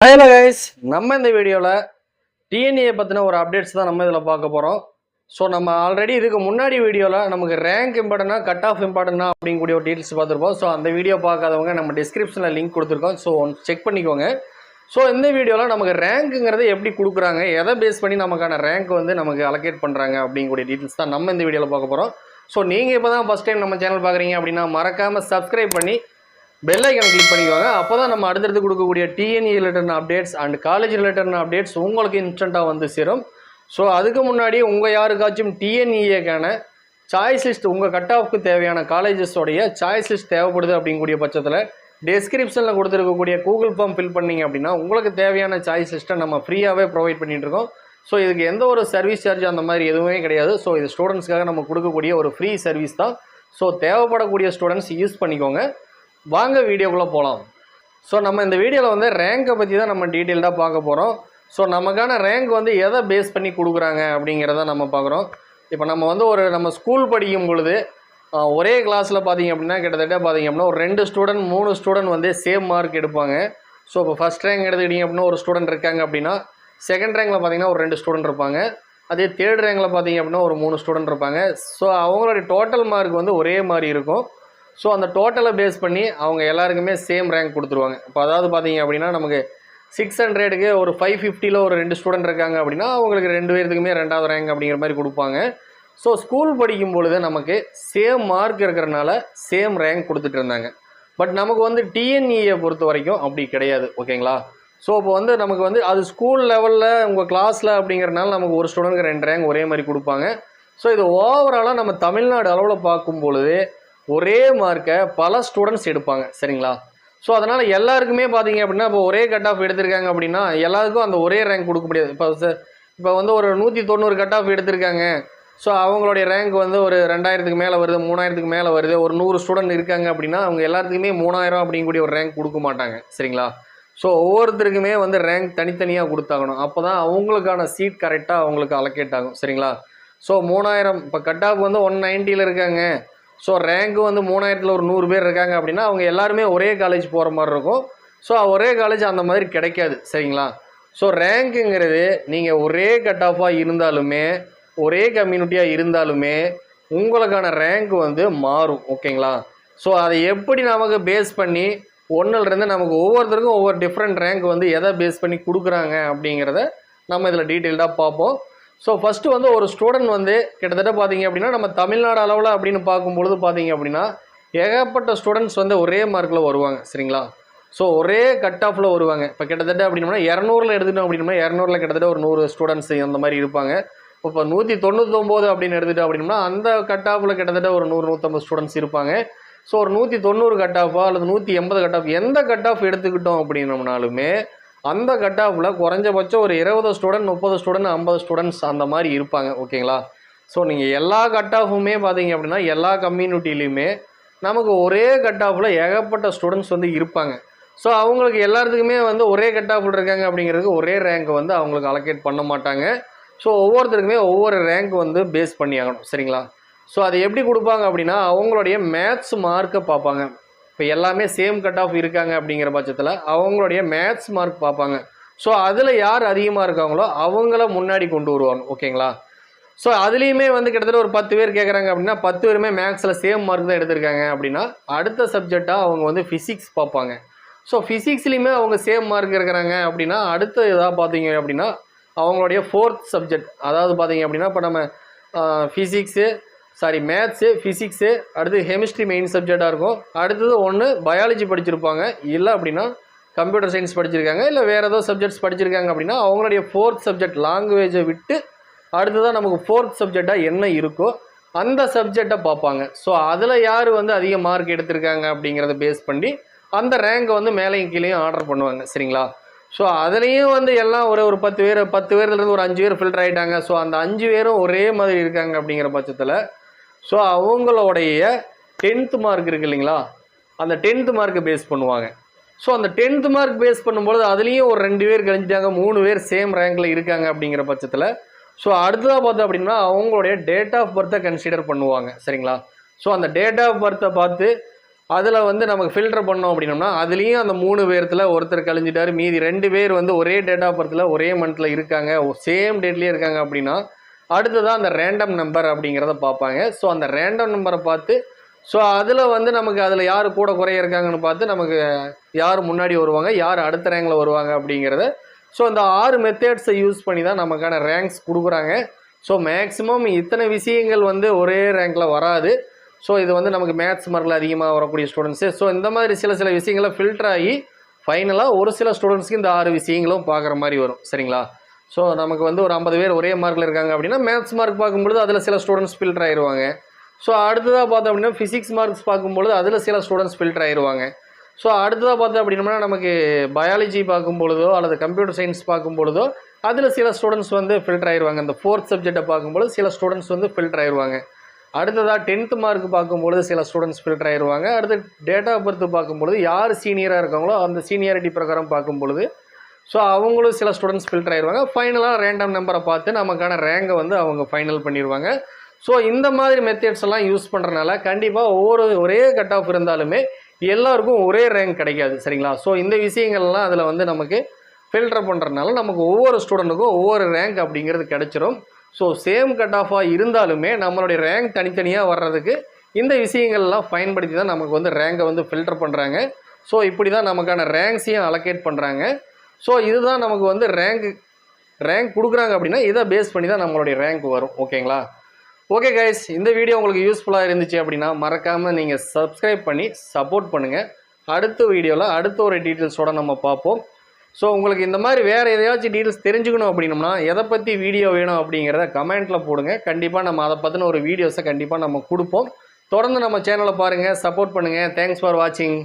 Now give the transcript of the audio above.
Hello guys நம்ம இந்த வீடியோவில் டிஎன்ஏ பற்றின ஒரு அப்டேட்ஸ் தான் நம்ம இதில் பார்க்க போகிறோம் ஸோ நம்ம ஆல்ரெடி இதுக்கு முன்னாடி வீடியோவில் நமக்கு ரேங்க் இம்பார்ட்டனா கட் ஆஃப் இம்பார்ட்டனா அப்படிங்கக்கூடிய ஒரு டீட்டெயில்ஸ் பார்த்துருப்போம். ஸோ அந்த வீடியோ பார்க்காதவங்க நம்ம டிஸ்கிரிப்ஷனில் லிங்க் கொடுத்துருக்கோம். ஸோ செக் பண்ணிக்கோங்க. ஸோ இந்த வீடியோவில் நமக்கு ரேங்க்குங்கிறது எப்படி கொடுக்குறாங்க எதை பேஸ் பண்ணி நமக்கான ரேங்க் வந்து நமக்கு அலோகேட் பண்ணுறாங்க அப்படிங்கக்கூடிய டீட்டெயில்ஸ் தான் நம்ம இந்த வீடியோவில் பார்க்க போகிறோம் ஸோ நீங்கள் இப்போ தான் ஃபஸ்ட் டைம் நம்ம சேனல் பார்க்குறீங்க அப்படின்னா மறக்காமல் சப்ஸ்கிரைப் பண்ணி பெல் ஐக்கனை கிளிக் பண்ணிக்கோங்க. அப்போ தான் நம்ம அடுத்தடுத்து கொடுக்கக்கூடிய TNE related updates and college related updates உங்களுக்கு இன்ஸ்டண்ட்டாக வந்து சேரும். ஸோ அதுக்கு முன்னாடி உங்கள் யாருக்காச்சும் டிஎன்இஏக்கான சாய்ஸ் லிஸ்ட் உங்கள் கட் ஆஃப்க்கு தேவையான காலேஜஸோடைய சாய்ஸ் லிஸ்ட் தேவைப்படுது அப்படிங்கக்கூடிய பட்சத்தில் டெஸ்கிரிப்ஷனில் கொடுத்துருக்கக்கூடிய கூகுள் ஃபார்ம் ஃபில் பண்ணீங்க அப்படின்னா உங்களுக்கு தேவையான சாய்ஸ் லிஸ்ட்டை நம்ம ஃப்ரீயாகவே ப்ரொவைட் பண்ணிகிட்ருக்கோம் இருக்கோம். ஸோ இதுக்கு எந்த ஒரு சர்வீஸ் சார்ஜ் அந்த மாதிரி எதுவுமே கிடையாது. ஸோ இது ஸ்டூடெண்ட்ஸ்க்காக நம்ம கொடுக்கக்கூடிய ஒரு ஃப்ரீ சர்வீஸ் தான். ஸோ தேவைப்படக்கூடிய ஸ்டூடெண்ட்ஸ் யூஸ் பண்ணிக்கோங்க. வாங்க வீடியோக்குள்ளே போகலாம் ஸோ நம்ம இந்த வீடியோவில் வந்து ரேங்கை பற்றி தான் நம்ம டீட்டெயில்டாக பார்க்க போகிறோம் ஸோ நமக்கான ரேங்க் வந்து எதை பேஸ் பண்ணி கொடுக்குறாங்க அப்படிங்கிறத நம்ம பார்க்குறோம். இப்போ நம்ம வந்து ஒரு நம்ம ஸ்கூல் படிக்கும் பொழுது ஒரே கிளாஸில் பார்த்தீங்க அப்படின்னா கிட்டத்தட்ட பார்த்தீங்க அப்படின்னா ஒரு ரெண்டு ஸ்டூடெண்ட் மூணு ஸ்டூடெண்ட் வந்து சேம் மார்க் எடுப்பாங்க. ஸோ இப்போ ஃபஸ்ட் ரேங்க் எடுத்துக்கிட்டிங்க அப்படின்னா ஒரு ஸ்டூடெண்ட் இருக்காங்க அப்படின்னா செகண்ட் ரேங்கில் பார்த்தீங்கன்னா ஒரு ரெண்டு ஸ்டூடெண்ட் இருப்பாங்க. அதே தேர்ட் ரேங்கில் பார்த்தீங்க அப்படின்னா ஒரு மூணு ஸ்டூடெண்ட் இருப்பாங்க. ஸோ அவங்களுடைய டோட்டல் மார்க் வந்து ஒரே மாதிரி இருக்கும். ஸோ அந்த டோட்டலை பேஸ் பண்ணி அவங்க எல்லாருக்குமே சேம் ரேங்க் கொடுத்துருவாங்க. இப்போ அதாவது பார்த்தீங்க அப்படின்னா நமக்கு சிக்ஸ் ஹண்ட்ரடுக்கு ஒரு ஃபைவ் ஃபிஃப்டியில் ஒரு ரெண்டு ஸ்டூடெண்ட் இருக்காங்க அப்படின்னா அவங்களுக்கு ரெண்டு பேர்த்துக்குமே ரெண்டாவது ரேங்க் அப்படிங்கிற மாதிரி கொடுப்பாங்க. ஸோ ஸ்கூல் படிக்கும் பொழுது நமக்கு சேம் மார்க் இருக்கிறனால சேம் ரேங்க் கொடுத்துட்டு இருந்தாங்க. பட் நமக்கு வந்து டிஎன்இயை பொறுத்த வரைக்கும் அப்படி கிடையாது ஓகேங்களா ஸோ இப்போ வந்து நமக்கு வந்து அது ஸ்கூல் லெவலில் உங்கள் கிளாஸில் அப்படிங்கிறனால நமக்கு ஒரு ஸ்டூடெண்ட்க்கு ரெண்டு ரேங்க் ஒரே மாதிரி கொடுப்பாங்க. ஸோ இது ஓவராலாக நம்ம தமிழ்நாடு அளவில் பார்க்கும் பொழுது ஒரே மார்க்கை பல ஸ்டூடெண்ட்ஸ் எடுப்பாங்க சரிங்களா? ஸோ அதனால் எல்லாருக்குமே பார்த்தீங்க அப்படின்னா இப்போ ஒரே கட் ஆஃப் எடுத்திருக்காங்க அப்படின்னா எல்லாருக்கும் அந்த ஒரே ரேங்க் கொடுக்க முடியாது. இப்போ இப்போ வந்து ஒரு நூற்றி தொண்ணூறு கட் ஆஃப் எடுத்திருக்காங்க. ஸோ அவங்களுடைய ரேங்க் வந்து ஒரு ரெண்டாயிரத்துக்கு மேலே வருது மூணாயிரத்துக்கு மேலே வருது. ஒரு நூறு ஸ்டூடெண்ட் இருக்காங்க அப்படின்னா அவங்க எல்லாத்துக்குமே மூணாயிரம் அப்படிங்கக்கூடிய ஒரு ரேங்க் கொடுக்க மாட்டாங்க சரிங்களா? ஸோ ஒவ்வொருத்தருக்குமே வந்து ரேங்க் தனித்தனியாக கொடுத்தாகணும். அப்போ தான் அவங்களுக்கான சீட் கரெக்டாக அவங்களுக்கு அலோகேட் ஆகும் சரிங்களா? ஸோ மூணாயிரம் இப்போ கட் ஆஃப் வந்து ஒன் நைன்ட்டியில் இருக்காங்க. ஸோ ரேங்க்கு வந்து மூணாயிரத்தில் ஒரு நூறு பேர் இருக்காங்க அப்படின்னா அவங்க எல்லாருமே ஒரே காலேஜ் போகிற மாதிரி இருக்கும். ஸோ ஒரே காலேஜ் அந்த மாதிரி கிடைக்காது சரிங்களா? ஸோ ரேங்க்குங்கிறது நீங்கள் ஒரே கட் ஆஃபாக இருந்தாலுமே ஒரே கம்யூனிட்டியாக இருந்தாலுமே உங்களுக்கான ரேங்க் வந்து மாறும் ஓகேங்களா? ஸோ அதை எப்படி நமக்கு பேஸ் பண்ணி ஒன்றுலேருந்து நமக்கு ஒவ்வொருத்தருக்கும் ஒவ்வொரு டிஃப்ரெண்ட் ரேங்க் வந்து எதை பேஸ் பண்ணி கொடுக்குறாங்க அப்படிங்கிறத நம்ம இதில் டீட்டெயில்டாக பார்ப்போம். ஸோ ஃபஸ்ட்டு வந்து ஒரு ஸ்டூடெண்ட் வந்து கிட்டத்தட்ட பார்த்தீங்க அப்படின்னா நம்ம தமிழ்நாடு அளவில் அப்படின்னு பார்க்கும்பொழுது பார்த்தீங்க அப்படின்னா ஏகப்பட்ட ஸ்டூடெண்ட்ஸ் வந்து ஒரே மார்க்கில் வருவாங்க சரிங்களா? ஸோ ஒரே கட் ஆஃபில் வருவாங்க. இப்போ கிட்டத்தட்ட அப்படின்னா இரநூறுல எடுத்துட்டோம் அப்படின்னா இரநூறுல கிட்டத்தட்ட ஒரு நூறு ஸ்டூடெண்ட்ஸ் அந்த மாதிரி இருப்பாங்க. இப்போ நூற்றி தொண்ணூத்தொம்போது அப்படின்னு எடுத்துட்டோம் அப்படின்னா அந்த கட் ஆஃபில் கிட்டத்தட்ட ஒரு நூறு நூற்றம்பது ஸ்டூடெண்ட்ஸ் இருப்பாங்க. ஸோ ஒரு நூற்றி தொண்ணூறு கட் ஆஃபா அல்லது நூற்றி எண்பது கட் ஆஃப் எந்த கட் ஆஃப் எடுத்துக்கிட்டோம் அப்படின்னம்னாலுமே அந்த கட் ஆஃபில் குறைஞ்சபட்சம் ஒரு இருபது ஸ்டூடெண்ட் முப்பது ஸ்டூடெண்ட் ஐம்பது ஸ்டூடெண்ட்ஸ் அந்த மாதிரி இருப்பாங்க ஓகேங்களா? ஸோ நீங்கள் எல்லா கட் ஆஃபுமே பார்த்தீங்க அப்படின்னா எல்லா கம்யூனிட்டிலையுமே நமக்கு ஒரே கட் ஆஃபில் ஏகப்பட்ட ஸ்டூடெண்ட்ஸ் வந்து இருப்பாங்க. ஸோ அவங்களுக்கு எல்லாத்துக்குமே வந்து ஒரே கட் ஆஃபில் இருக்காங்க அப்படிங்கிறதுக்கு ஒரே ரேங்க் வந்து அவங்களுக்கு அலோகேட் பண்ண மாட்டாங்க. ஸோ ஒவ்வொருத்தருக்குமே ஒவ்வொரு ரேங்க் வந்து பேஸ் பண்ணி ஆகணும் சரிங்களா? ஸோ அது எப்படி கொடுப்பாங்க அப்படின்னா அவங்களுடைய மேத்ஸ் மார்க்கை பார்ப்பாங்க. இப்போ எல்லாமே சேம் கட் ஆஃப் இருக்காங்க அப்படிங்கிற பட்சத்தில் அவங்களுடைய மேத்ஸ் மார்க் பார்ப்பாங்க. ஸோ அதில் யார் அதிகமாக இருக்காங்களோ அவங்கள முன்னாடி கொண்டு வருவாங்க ஓகேங்களா ஸோ அதுலேயுமே வந்து கிட்டத்தட்ட ஒரு பத்து பேர் கேட்குறாங்க அப்படின்னா பத்து பேருமே மேக்ஸில் சேம் மார்க் தான் எடுத்திருக்காங்க அப்படின்னா அடுத்த சப்ஜெக்டாக அவங்க வந்து ஃபிசிக்ஸ் பார்ப்பாங்க. ஸோ ஃபிசிக்ஸ்லேயுமே அவங்க சேம் மார்க் இருக்கிறாங்க அப்படின்னா அடுத்த இதாக பார்த்தீங்க அப்படின்னா அவங்களுடைய ஃபோர்த் சப்ஜெக்ட் அதாவது பார்த்தீங்க அப்படின்னா இப்போ நம்ம ஃபிசிக்ஸு சாரி மேத்ஸு ஃபிசிக்ஸு அடுத்து கெமிஸ்ட்ரி மெயின் சப்ஜெக்டாக இருக்கும். அடுத்தது ஒன்று பயாலஜி படிச்சிருப்பாங்க. இல்லை அப்படின்னா கம்ப்யூட்டர் சயின்ஸ் படிச்சிருக்காங்க. இல்லை வேறு ஏதோ சப்ஜெக்ட்ஸ் படிச்சிருக்காங்க அப்படின்னா அவங்களுடைய ஃபோர்த் சப்ஜெக்ட் லாங்குவேஜை விட்டு அடுத்ததான் நமக்கு ஃபோர்த் சப்ஜெக்டாக என்ன இருக்கோ அந்த சப்ஜெக்டை பார்ப்பாங்க. ஸோ அதில் யார் வந்து அதிக மார்க் எடுத்திருக்காங்க அப்படிங்கிறத பேஸ் பண்ணி அந்த ரேங்கை வந்து மேலேயும் கீழேயும் ஆர்டர் பண்ணுவாங்க. சரிங்களா? ஸோ அதுலேயும் வந்து எல்லாம் ஒரு ஒரு பத்து பேர் பத்து பேர்லேருந்து ஒரு அஞ்சு பேர் ஃபில்டர் ஆகிட்டாங்க ஸோ அந்த அஞ்சு பேரும் ஒரே மாதிரி இருக்காங்க அப்படிங்கிற பட்சத்தில் ஸோ அவங்களுடைய டென்த் மார்க் இருக்கு இல்லைங்களா? அந்த டென்த்து மார்க்கை பேஸ் பண்ணுவாங்க. ஸோ அந்த டென்த் மார்க் பேஸ் பண்ணும்பொழுது அதுலேயும் ஒரு ரெண்டு பேர் கழிஞ்சிட்டாங்க மூணு பேர் சேம் ரேங்கில் இருக்காங்க அப்படிங்கிற பட்சத்தில். ஸோ அடுத்ததாக பார்த்தோம் அப்படின்னா அவங்களுடைய டேட் ஆஃப் பர்த்தை கன்சிடர் பண்ணுவாங்க. சரிங்களா? ஸோ அந்த டேட் ஆஃப் பர்த்தை பார்த்து அதில் வந்து நமக்கு ஃபில்டர் பண்ணோம் அப்படின்னோம்னா அதுலேயும் அந்த மூணு பேர்த்தில் ஒருத்தர் கழிஞ்சிட்டார் மீதி ரெண்டு பேர் வந்து ஒரே டேட் ஆஃப் பர்த்தில் ஒரே மந்தில் இருக்காங்க சேம் டேட்லேயே இருக்காங்க அப்படின்னா அடுத்ததான் அந்த ரேண்டம் நம்பர் அப்படிங்கிறத பார்ப்பாங்க. ஸோ அந்த ரேண்டம் நம்பரை பார்த்து ஸோ அதில் வந்து நமக்கு அதில் யார் கூட குறைய இருக்காங்கன்னு பார்த்து நமக்கு யார் முன்னாடி வருவாங்க யார் அடுத்த ரேங்கில் வருவாங்க அப்படிங்கிறத ஸோ அந்த ஆறு மெத்தேட்ஸை யூஸ் பண்ணி தான் நமக்கான ரேங்க்ஸ் கொடுக்குறாங்க. ஸோ மேக்ஸிமம் இத்தனை விஷயங்கள் வந்து ஒரே ரேங்கில் வராது. ஸோ இது வந்து நமக்கு மேத்ஸ் மரில் அதிகமாக வரக்கூடிய ஸ்டூடெண்ட்ஸு ஸோ இந்த மாதிரி சில சில விஷயங்களை ஃபில்டர் ஆகி ஃபைனலாக ஒரு சில ஸ்டூடெண்ட்ஸ்க்கு இந்த ஆறு விஷயங்களும் பார்க்குற மாதிரி வரும். சரிங்களா? ஸோ நமக்கு வந்து ஒரு ஐம்பது பேர் ஒரே மார்க்கில் இருக்காங்க அப்படின்னா மேத்ஸ் மார்க் பார்க்கும்பொழுது அதில் சில ஸ்டூடெண்ட்ஸ் ஃபில்டர் ஆயிடுவாங்க ஸோ அடுத்ததாக பார்த்தோம் அப்படின்னா ஃபிசிக்ஸ் மார்க்ஸ் பார்க்கும்பொழுது அதில் சில ஸ்டூடெண்ட்ஸ் ஃபில்டர் ஆயிடுவாங்க ஸோ அடுத்ததாக பார்த்தோம் அப்படின்னா நமக்கு பயாலஜி பார்க்கும் பொழுதோ அல்லது கம்ப்யூட்டர் சயின்ஸ் பார்க்கும் பொழுதோ அதில் சில ஸ்டூடெண்ட்ஸ் வந்து ஃபில்டர் ஆயிடுவாங்க இந்த ஃபோர்த் சப்ஜெக்டை பார்க்கும்பொழுது சில ஸ்டூடெண்ட்ஸ் வந்து ஃபில்டர் ஆயிடுவாங்க அடுத்ததாக டென்த்து மார்க் பார்க்கும்பொழுது சில ஸ்டூடெண்ட்ஸ் ஃபில்டர் ஆயிடுவாங்க அடுத்து டேட் ஆஃப் பர்த் பார்க்கும்பொழுது யார் சீனியராக இருக்காங்களோ அந்த சீனியாரிட்டி பிரகாரம் பார்க்கும்பொழுது ஸோ அவங்களும் சில ஸ்டூடெண்ட்ஸ் ஃபில்டர் ஆயிடுவாங்க ஃபைனலாக ரேண்டம் நம்பரை பார்த்து நமக்கான ரேங்கை வந்து அவங்க ஃபைனல் பண்ணிடுவாங்க ஸோ இந்த மாதிரி மெத்தட்ஸ் எல்லாம் யூஸ் பண்ணுறனால கண்டிப்பாக ஒவ்வொரு ஒரே கட் ஆஃப் இருந்தாலுமே எல்லாருக்கும் ஒரே ரேங்க் கிடைக்காது சரிங்களா? ஸோ இந்த விஷயங்கள்லாம் அதில் வந்து நமக்கு ஃபில்டர் பண்ணுறதுனால நமக்கு ஒவ்வொரு ஸ்டூடெண்ட்டுக்கும் ஒவ்வொரு ரேங்க் அப்படிங்கிறது கிடச்சிரும். ஸோ சேம் கட் ஆஃபாக இருந்தாலுமே நம்மளுடைய ரேங்க் தனித்தனியாக வர்றதுக்கு இந்த விஷயங்கள்லாம் பயன்படுத்தி தான் நமக்கு வந்து ரேங்கை வந்து ஃபில்டர் பண்ணுறாங்க ஸோ இப்படி தான் நமக்கான ரேங்க்ஸையும் அலோகேட் பண்ணுறாங்க ஸோ இதுதான் நமக்கு வந்து ரேங்க் ரேங்க் கொடுக்குறாங்க அப்படின்னா இதை பேஸ் பண்ணி தான் நம்மளுடைய ரேங்க் வரும். ஓகேங்களா ஓகே கைஸ் இந்த வீடியோ உங்களுக்கு யூஸ்ஃபுல்லாக இருந்துச்சு அப்படின்னா மறக்காமல் நீங்கள் சப்ஸ்கிரைப் பண்ணி சப்போர்ட் பண்ணுங்கள் அடுத்த வீடியோவில் அடுத்த ஒரு டீட்டெயில்ஸோட நம்ம பார்ப்போம். ஸோ உங்களுக்கு இந்த மாதிரி வேறு எதையாச்சும் டீட்டெயில்ஸ் தெரிஞ்சுக்கணும் அப்படின்னம்னா எதை பற்றி வீடியோ வேணும் அப்படிங்கிறத கமெண்ட்டில் போடுங்க. கண்டிப்பாக நம்ம அதை பற்றின ஒரு வீடியோஸை கண்டிப்பாக நம்ம கொடுப்போம். தொடர்ந்து நம்ம சேனலை பாருங்கள் சப்போர்ட் பண்ணுங்கள் தேங்க்ஸ் ஃபார் வாட்சிங்